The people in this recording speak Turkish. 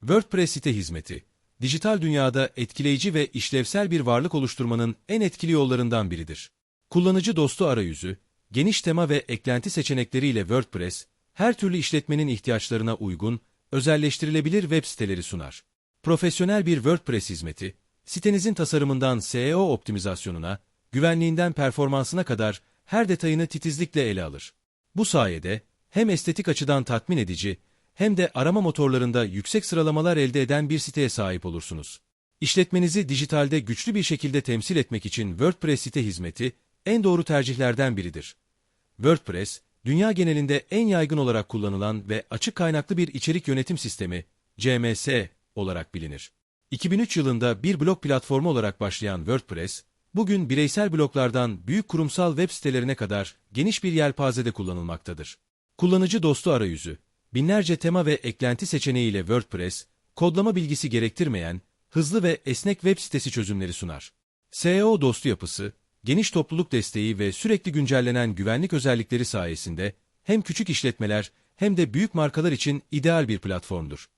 WordPress site hizmeti, dijital dünyada etkileyici ve işlevsel bir varlık oluşturmanın en etkili yollarından biridir. Kullanıcı dostu arayüzü, geniş tema ve eklenti seçenekleriyle WordPress, her türlü işletmenin ihtiyaçlarına uygun, özelleştirilebilir web siteleri sunar. Profesyonel bir WordPress hizmeti, sitenizin tasarımından SEO optimizasyonuna, güvenliğinden performansına kadar her detayını titizlikle ele alır. Bu sayede hem estetik açıdan tatmin edici hem de arama motorlarında yüksek sıralamalar elde eden bir siteye sahip olursunuz. İşletmenizi dijitalde güçlü bir şekilde temsil etmek için WordPress site hizmeti en doğru tercihlerden biridir. WordPress, dünya genelinde en yaygın olarak kullanılan ve açık kaynaklı bir içerik yönetim sistemi, CMS olarak bilinir. 2003 yılında bir blog platformu olarak başlayan WordPress, bugün bireysel bloglardan büyük kurumsal web sitelerine kadar geniş bir yelpazede kullanılmaktadır. Kullanıcı dostu arayüzü, binlerce tema ve eklenti seçeneğiyle WordPress, kodlama bilgisi gerektirmeyen, hızlı ve esnek web sitesi çözümleri sunar. SEO dostu yapısı, geniş topluluk desteği ve sürekli güncellenen güvenlik özellikleri sayesinde hem küçük işletmeler hem de büyük markalar için ideal bir platformdur.